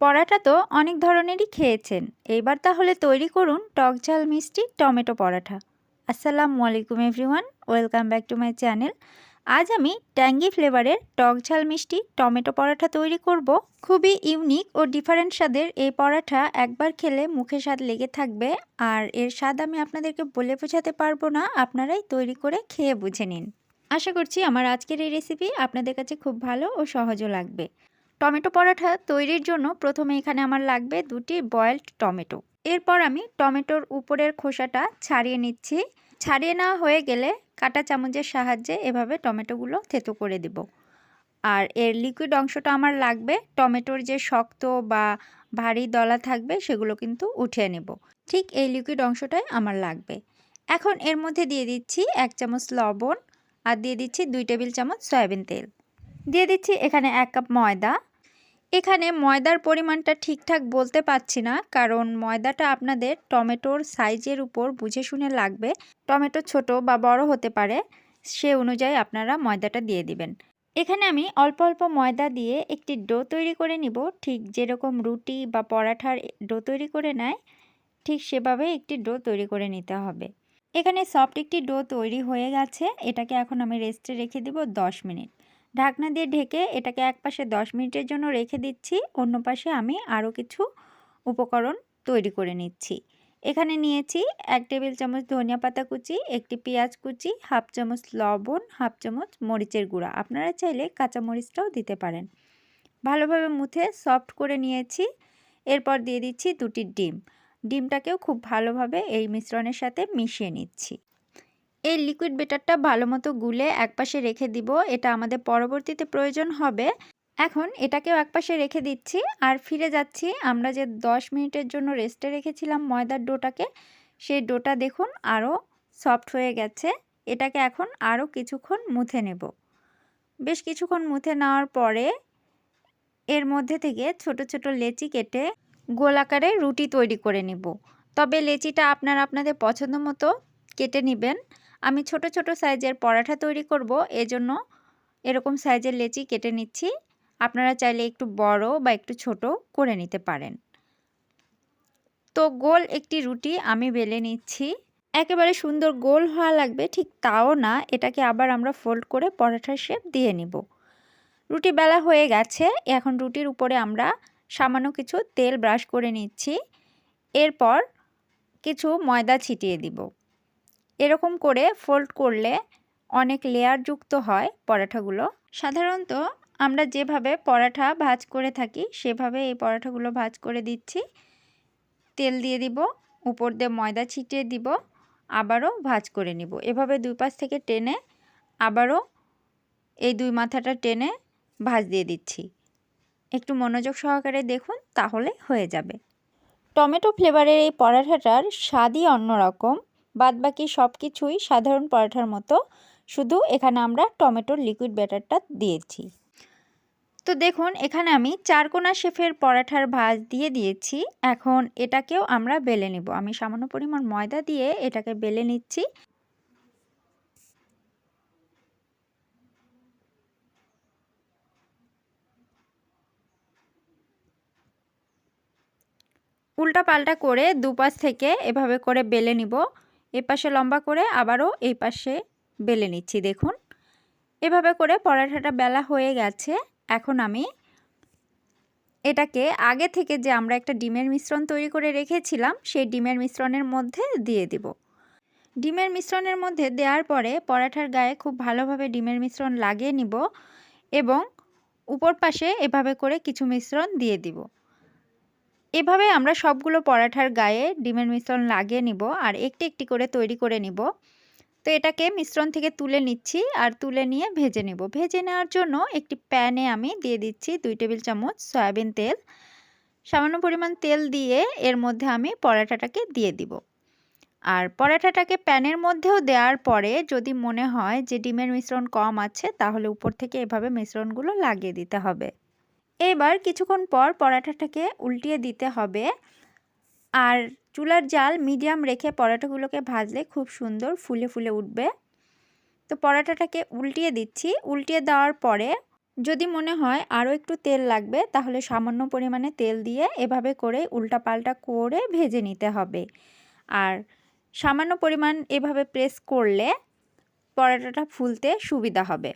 পরাটা তো অনেক ধরনেরই খেয়েছেন। এইবার তাহলে তৈরি করুন টক ঝাল মিষ্টি টমেটো পরাঠা। আসসালামু আলাইকুম everyone, welcome back to my channel. আজ আমি ট্যাঙ্গি ফ্লেভারের টক ঝাল মিষ্টি টমেটো পরাঠা তৈরি করব। খুবই ইউনিক ও ডিফারেন্ট স্বাদের এই পরাঠা একবার খেলে মুখে স্বাদ লেগে থাকবে আর এর স্বাদ আমি আপনাদেরকে বলে বোঝাতে পারব না, আপনারাই তৈরি করে খেয়ে বুঝে নিন। আশা করছি আমার আজকের এই রেসিপি আপনাদের কাছে খুব ভালো ও সহজও লাগবে। টমেটো পরাঠা তৈরির জন্য প্রথমে এখানে আমার লাগবে দুটি বয়েলড টমেটো। এরপর আমি টমেটোর উপরের খোসাটা ছাড়িয়ে নিচ্ছি। ছাড়িয়ে নেওয়া হয়ে গেলে কাটা চামচের সাহায্যে এভাবে টমেটোগুলো থেতো করে দেব। আর এর লিকুইড অংশটা আমার লাগবে। টমেটোর যে শক্ত বা ভারী দলা থাকবে সেগুলো কিন্তু উঠিয়ে নেব। ঠিক এই লিকুইড অংশটাই আমার লাগবে। এখন এর মধ্যে দিয়ে দিচ্ছি এক চামচ লবণ আর দিয়ে দিচ্ছি দুই টেবিল চামচ সয়াবিন তেল। দিয়ে দিচ্ছি এখানে এক কাপ ময়দা। এখানে ময়দার পরিমাণটা ঠিকঠাক বলতে পারছি না, কারণ ময়দাটা আপনাদের টমেটোর সাইজের উপর বুঝে শুনে লাগবে। টমেটো ছোট বা বড় হতে পারে, সে অনুযায়ী আপনারা ময়দাটা দিয়ে দিবেন। এখানে আমি অল্প অল্প ময়দা দিয়ে একটি ডো তৈরি করে নিব। ঠিক যেরকম রুটি বা পরাঠার ডো তৈরি করে নেয়, ঠিক সেভাবে একটি ডো তৈরি করে নিতে হবে। এখানে সফট একটি ডো তৈরি হয়ে গেছে। এটাকে এখন আমি রেস্টে রেখে দেব দশ মিনিট। ঢাকনা দিয়ে ঢেকে এটাকে এক পাশে দশ মিনিটের জন্য রেখে দিচ্ছি। অন্য পাশে আমি আরও কিছু উপকরণ তৈরি করে নিচ্ছি। এখানে নিয়েছি এক টেবিল চামচ ধনিয়া পাতা কুচি, একটি পেঁয়াজ কুচি, হাফ চামচ লবণ, হাফ চামচ মরিচের গুঁড়া। আপনারা চাইলে কাঁচা মরিচটাও দিতে পারেন। ভালোভাবে মুথে সফট করে নিয়েছি। এরপর দিয়ে দিচ্ছি দুটি ডিম। ডিমটাকেও খুব ভালোভাবে এই মিশ্রণের সাথে মিশিয়ে নিচ্ছি। এই লিকুইড বেটারটা ভালো মতো গুলে একপাশে রেখে দিব, এটা আমাদের পরবর্তীতে প্রয়োজন হবে। এখন এটাকেও একপাশে রেখে দিচ্ছি, আর ফিরে যাচ্ছি। আমরা যে 10 মিনিটের জন্য রেস্টে রেখেছিলাম ময়দার ডোটাকে, সেই ডোটা দেখুন আরও সফট হয়ে গেছে। এটাকে এখন আরও কিছুক্ষণ মুথে নেব। বেশ কিছুক্ষণ মুথে নেওয়ার পরে এর মধ্যে থেকে ছোট ছোট লেচি কেটে গোল আকারে রুটি তৈরি করে নিব। তবে লেচিটা আপনারা আপনাদের পছন্দ মতো কেটে নেবেন। আমি ছোট ছোট সাইজের পরাঠা তৈরি করব। এজন্য এরকম সাইজের লেচি কেটে নিচ্ছি। আপনারা চাইলে একটু বড় বা একটু ছোট করে নিতে পারেন। তো গোল একটি রুটি আমি বেলে নিচ্ছি। একেবারে সুন্দর গোল হওয়া লাগবে, ঠিক তাও না। এটাকে আবার আমরা ফোল্ড করে পরাঠার শেপ দিয়ে নিব। রুটি বেলা হয়ে গেছে। এখন রুটির উপরে আমরা সামান্য কিছু তেল ব্রাশ করে নিচ্ছি। এরপর কিছু ময়দা ছিটিয়ে দিব। এরকম করে ফোল্ড করলে অনেক লেয়ার যুক্ত হয় পরাঠাগুলো। সাধারণত আমরা যেভাবে পরাঠা ভাজ করে থাকি, সেভাবে এই পরাঠাগুলো ভাজ করে দিচ্ছি। তেল দিয়ে দিব, উপর দিয়ে ময়দা ছিটিয়ে দিব, আবারও ভাজ করে নিব। এভাবে দুই পাশ থেকে টেনে আবারও এই দুই মাথাটা টেনে ভাজ দিয়ে দিচ্ছি। একটু মনোযোগ সহকারে দেখুন, তাহলে হয়ে যাবে। টমেটো ফ্লেভারের এই পরাঠাটার স্বাদই অন্যরকম। বাদবাকি সব কিছুই সাধারণ পরাঠার মতো। শুধু এখানে আমরা টমেটোর লিকুইড ব্যাটারটা দিয়েছি। তো দেখুন, এখানে আমি চারকোনা শেফের পরাঠার ভাজ দিয়ে দিয়েছি। এখন এটাকেও আমরা বেলে নিব। আমি সামান্য পরিমাণ ময়দা দিয়ে এটাকে বেলে নিচ্ছি। উল্টা পাল্টা করে দুপাশ থেকে এভাবে করে বেলে নিব। এ পাশে লম্বা করে আবারও এই পাশে বেলে নিচ্ছি, দেখুন। এভাবে করে পরাঠাটা বেলা হয়ে গেছে। এখন আমি এটাকে আগে থেকে যে আমরা একটা ডিমের মিশ্রণ তৈরি করে রেখেছিলাম, সেই ডিমের মিশ্রণের মধ্যে দিয়ে দিব। ডিমের মিশ্রণের মধ্যে দেওয়ার পরে পরাঠার গায়ে খুব ভালোভাবে ডিমের মিশ্রণ লাগিয়ে নিব এবং উপর পাশে এভাবে করে কিছু মিশ্রণ দিয়ে দিব। এভাবে আমরা সবগুলো পরাঠার গায়ে ডিমের মিশ্রণ লাগিয়ে নিব আর একটি একটি করে তৈরি করে নিব। তো এটাকে মিশ্রণ থেকে তুলে নিচ্ছি আর তুলে নিয়ে ভেজে নেব। ভেজে নেওয়ার জন্য একটি প্যানে আমি দিয়ে দিচ্ছি দুই টেবিল চামচ সয়াবিন তেল। সামান্য পরিমাণ তেল দিয়ে এর মধ্যে আমি পরাঠাটাকে দিয়ে দিব। আর পরাঠাটাকে প্যানের মধ্যেও দেওয়ার পরে যদি মনে হয় যে ডিমের মিশ্রণ কম আছে তাহলে উপর থেকে এভাবে মিশ্রণগুলো লাগিয়ে দিতে হবে। এবার কিছুক্ষণ পর পরাঠাটাকে উল্টিয়ে দিতে হবে। আর চুলার জাল মিডিয়াম রেখে পরাঠাগুলোকে ভাজলে খুব সুন্দর ফুলে ফুলে উঠবে। তো পরাঠাটাকে উল্টিয়ে দিচ্ছি। উল্টিয়ে দেওয়ার পরে যদি মনে হয় আরও একটু তেল লাগবে, তাহলে সামান্য পরিমাণে তেল দিয়ে এভাবে করে উল্টা পাল্টা করে ভেজে নিতে হবে। আর সামান্য পরিমাণ এভাবে প্রেস করলে পরোটাটা ফুলতে সুবিধা হবে।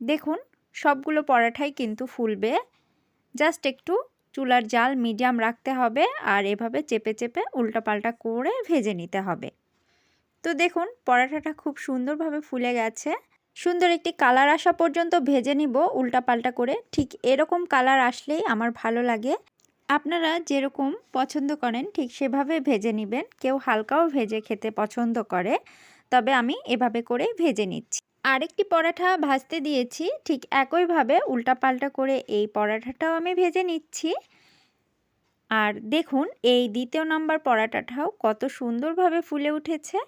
দেখুন, সবগুলো পরাঠাই কিন্তু ফুলবে। জাস্ট একটু চুলার জাল মিডিয়াম রাখতে হবে আর এভাবে চেপে চেপে উল্টাপাল্টা করে ভেজে নিতে হবে। তো দেখুন পরাঠাটা খুব সুন্দরভাবে ফুলে গেছে। সুন্দর একটি কালার আসা পর্যন্ত ভেজে নিব উল্টাপাল্টা করে। ঠিক এরকম কালার আসলেই আমার ভালো লাগে। আপনারা যেরকম পছন্দ করেন, ঠিক সেভাবে ভেজে নেবেন। কেউ হালকাও ভেজে খেতে পছন্দ করে, তবে আমি এভাবে করে ভেজে নিচ্ছি। আরেকটি পরাঠা ভাজতে দিয়েছি। ঠিক একইভাবে উল্টাপাল্টা করে এই পরাঠাটাও আমি ভেজে নিচ্ছি। আর দেখুন, এই দ্বিতীয় নম্বর পরাটাটাও কত সুন্দরভাবে ফুলে উঠেছে।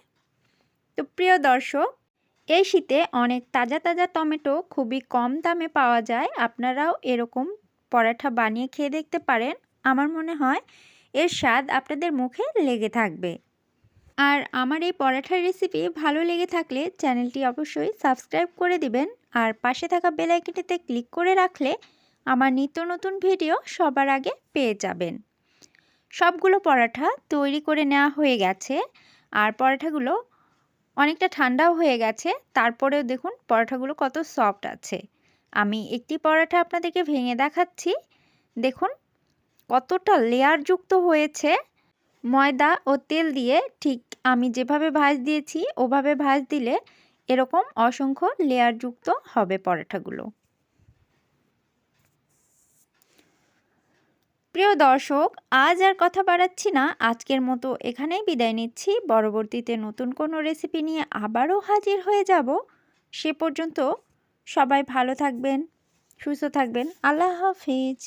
তো প্রিয় দর্শক, এই শীতে অনেক তাজা তাজা টমেটো খুবই কম দামে পাওয়া যায়। আপনারাও এরকম পরাঠা বানিয়ে খেয়ে দেখতে পারেন। আমার মনে হয় এর স্বাদ আপনাদের মুখে লেগে থাকবে। আর আমার এই পরাঠার রেসিপি ভালো লেগে থাকলে চ্যানেলটি অবশ্যই সাবস্ক্রাইব করে দিবেন। আর পাশে থাকা বেলাইকনটিতে ক্লিক করে রাখলে আমার নিত্য নতুন ভিডিও সবার আগে পেয়ে যাবেন। সবগুলো পরাঠা তৈরি করে নেওয়া হয়ে গেছে। আর পরাঠাগুলো অনেকটা ঠান্ডাও হয়ে গেছে। তারপরেও দেখুন পরাঠাগুলো কত সফট আছে। আমি একটি পরাঠা আপনাদেরকে ভেঙে দেখাচ্ছি। দেখুন কতটা লেয়ারযুক্ত হয়েছে। ময়দা ও তেল দিয়ে ঠিক আমি যেভাবে ভাজ দিয়েছি, ওভাবে ভাজ দিলে এরকম অসংখ্য লেয়ারযুক্ত হবে পরোঠাগুলো প্রিয় দর্শক, আজ আর কথা বাড়াচ্ছি না। আজকের মতো এখানেই বিদায় নিচ্ছি। পরবর্তীতে নতুন কোনো রেসিপি নিয়ে আবারও হাজির হয়ে যাব। সে পর্যন্ত সবাই ভালো থাকবেন, সুস্থ থাকবেন। আল্লাহ হাফিজ।